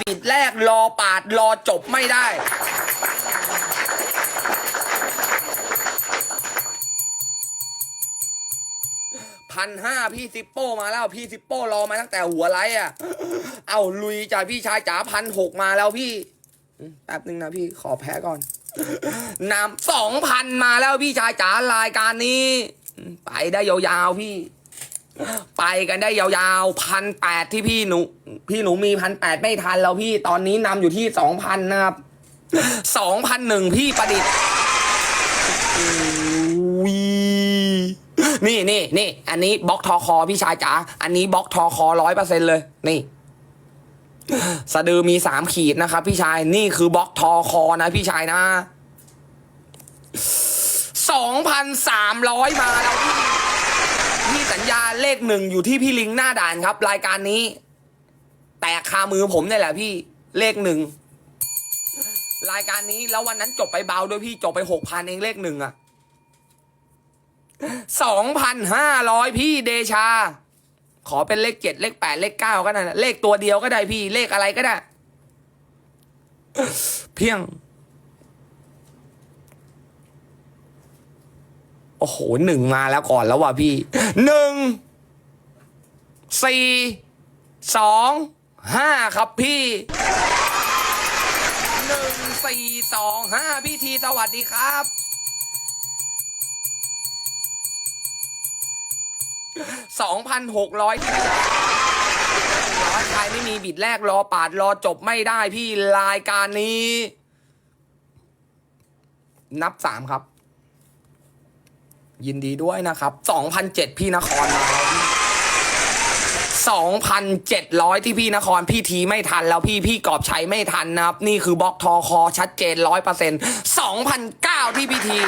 บิดแรกรอปาดรอจบไม่ได้ พันห้าพี่ซิปโป้มาแล้วพี่ซิปโป้รอมาตั้งแต่หัวไลอะ เอาลุยจากพี่ชายจ๋าพันหกมาแล้วพี่แป๊บนึงนะพี่ขอแพ้ก่อนนำสองพันมาแล้วพี่ชายจ๋ารายการนี้ ไปได้ยาวๆพี่ ไปกันได้ยาวๆพันแปดที่พี่หนู พี่หนูมีพันแปดไม่ทันแล้วพี่ตอนนี้นำอยู่ที่สองพันนะครับสองพันหนึ่งพี่ประดิษฐ์อุ้ยนี่นี่นี่อันนี้บล็อกทอคอพี่ชายจ๋าอันนี้บล็อกทอคอร้อยเปอร์เซ็นเลย นี่สะดือมีสามขีดนะครับ พี่ชายนี่คือบล็อกทอคอนะ พี่ชายนะสองพันสามร้อยมาแล้วพี่ พี่สัญญาเลขหนึ่งอยู่ที่พี่ลิงหน้าด่านครับ รายการนี้ แตกคามือผมนี่แหละพี่เลขหนึ่งรายการนี้แล้ววันนั้นจบไปเบาด้วยพี่จบไปหกพันเองเลขหนึ่งอะสองพันห้าร้อยพี่เดชา ขอเป็นเลขเจ็ดเลขแปดเลขเก้าก็ได้เลขตัวเดียวก็ได้พี่ เลขอะไรก็ได้ เพียง โอ้โหหนึ่งมาแล้วก่อนแล้วว่ะพี่หนึ่งสี่สองห้าครับพี่หนึ่งสี่สองห้าพี่ทีสวัสดีครับ สองพันหกร้อยร้อยใครไม่มีบิดแรกรอปาดรอจบไม่ได้พี่รายการนี้ นับสามครับ ยินดีด้วยนะครับ2,007พี่นครมาแล้วพี่2,700 ที่พี่นครพี่ทีไม่ทันแล้วพี่พี่กอบชัยไม่ทันนะครับ นี่คือบล็อกทอคอชัดเจนร้อยเปอร์เซ็นต์2,009 ที่พี่ที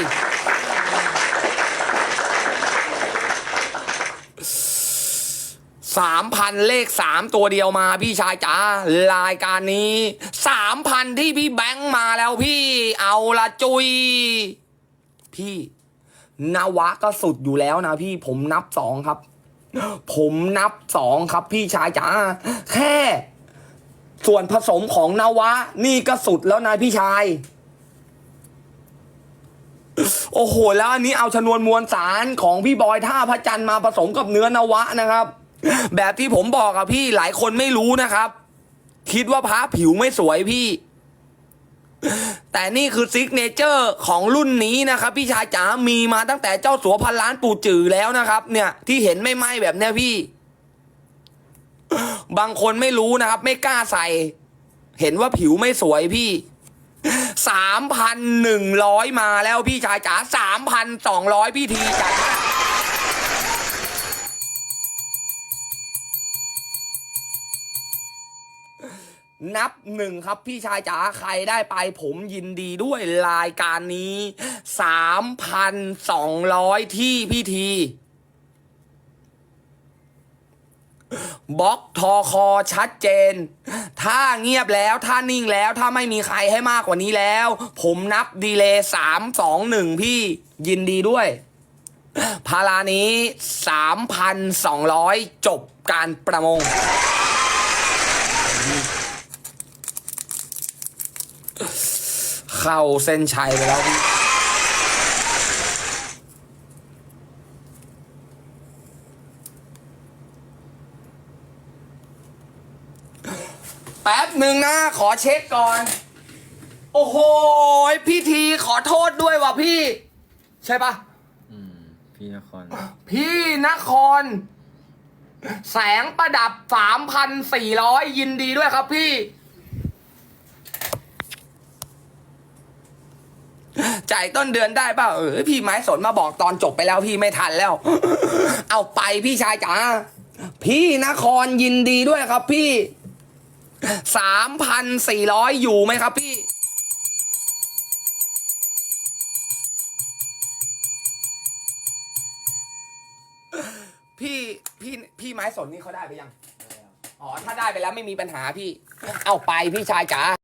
สามพันเลขสามตัวเดียวมาพี่ชายจ๋ารายการนี้สามพันที่พี่แบงค์มาแล้วพี่เอาละจุยพี่ นวะก็สุดอยู่แล้วนะพี่ผมนับสองครับ ผมนับสองครับพี่ชายจ๋าแค่ ส่วนผสมของนวะ นี่ก็สุดแล้วนะพี่ชาย โอ้โห แล้วอันนี้เอาชนวนมวลสารของพี่บอยท่าพระจันทร์มาผสมกับเนื้อนวะนะครับ แบบที่ผมบอกอะพี่หลายคนไม่รู้นะครับ คิดว่าพระผิวไม่สวยพี่ แต่นี่คือซิกเนเจอร์ของรุ่นนี้นะครับ พี่ชายจ๋ามีมาตั้งแต่เจ้าสัวพันล้านปู่จือแล้วนะครับ เนี่ยที่เห็นไม่ไหมแบบเนี้ยพี่ บางคนไม่รู้นะครับ ไม่กล้าใส่ เห็นว่าผิวไม่สวยพี่สามพันหนึ่งร้อยมาแล้วพี่ชายจ๋าสามพันสองร้อยพี่ทีจัดมา นับหนึ่งครับพี่ชายจ๋าใครได้ไปผมยินดีด้วยรายการนี้สามพันสองร้อยที่พี่ทีบล็อกทอคอชัดเจน ถ้าเงียบแล้วถ้านิ่งแล้วถ้าไม่มีใครให้มากกว่านี้แล้ว ผมนับดีเลย์สามสองหนึ่งพี่ยินดีด้วย พารานี้สามพันสองร้อยจบการประมง เข้าเส้นชัยไปแล้วพี่แป๊บหนึ่งนะขอเช็คก่อน โอ้โหพี่ทีขอโทษด้วยว่ะพี่ ใช่ปะอืมพี่นคร พี่นคร แสงประดับสามพันสี่ร้อยยินดีด้วยครับพี่ จ่ายต้นเดือนได้เปล่าเออพี่ไม้สนมาบอกตอนจบไปแล้วพี่ไม่ทันแล้ว เอาไปพี่ชายจ๋าพี่นครยินดีด้วยครับพี่สามพันสี่ร้อยอยู่ไหมครับพี่พี่พี่พี่ไม้สนนี่เขาได้ไปยัง อ๋อ ถ้าได้ไปแล้วไม่มีปัญหาพี่ เอาไปพี่ชายจ๋า